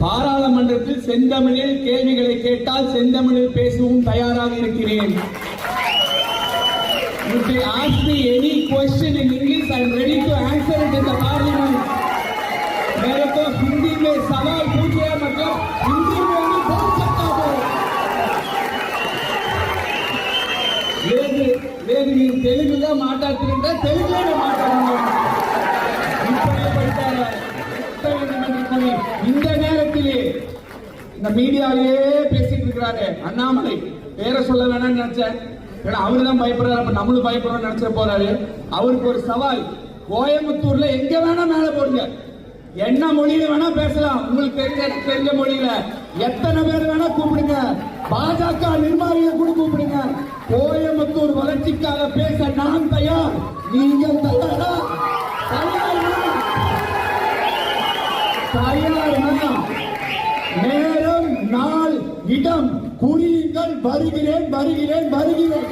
பாராளுமன்றத்தில் செந்தமிழில் கேள்விகளை கேட்டால் செந்தமிழில் பேசவும் தயாராக இருக்கிறேன் If they ask me any question in English, I am ready to answer it in the parliament. मेरे को हिंदी में सवाल पूछे मतलब हिंदी में भी बोल सकता हूँ లేదు లేదు మీరు తెలుగుగా మాట్లాడుతుంటే తెలుగులోనే మాట్లాడండి இப்படியே படித்தாங்க. இந்த மீடியாவிலேயே பேசிட்டு இருக்கிறாரு அண்ணாமலை. பேரை சொல்ல வேணாம்னு நினைச்சேன். ஏன்னா அவரு தான் பயப்படுறாரு. அப்ப நம்மளும் பயப்படுறோம்னு நினைச்ச போறாரு. அவருக்கு ஒரு சவால். கோயம்புத்தூர்ல எங்க வேணா மேல போடுங்க. என்ன மொழியில வேணா பேசலாம். உங்களுக்கு தெரிஞ்ச தெரிஞ்ச மொழியில. எத்தனை பேர் வேணா கூப்பிடுங்க. பாஜக நிர்வாகிகளை கூட கூப்பிடுங்க. கோயம்புத்தூர் வளர்ச்சிக்காக பேச நான் தயார். நீங்கள் தயாரா? தயார் இடம் குறியுங்கள் வருகிறேன் வருகிறேன் வருகிறேன்.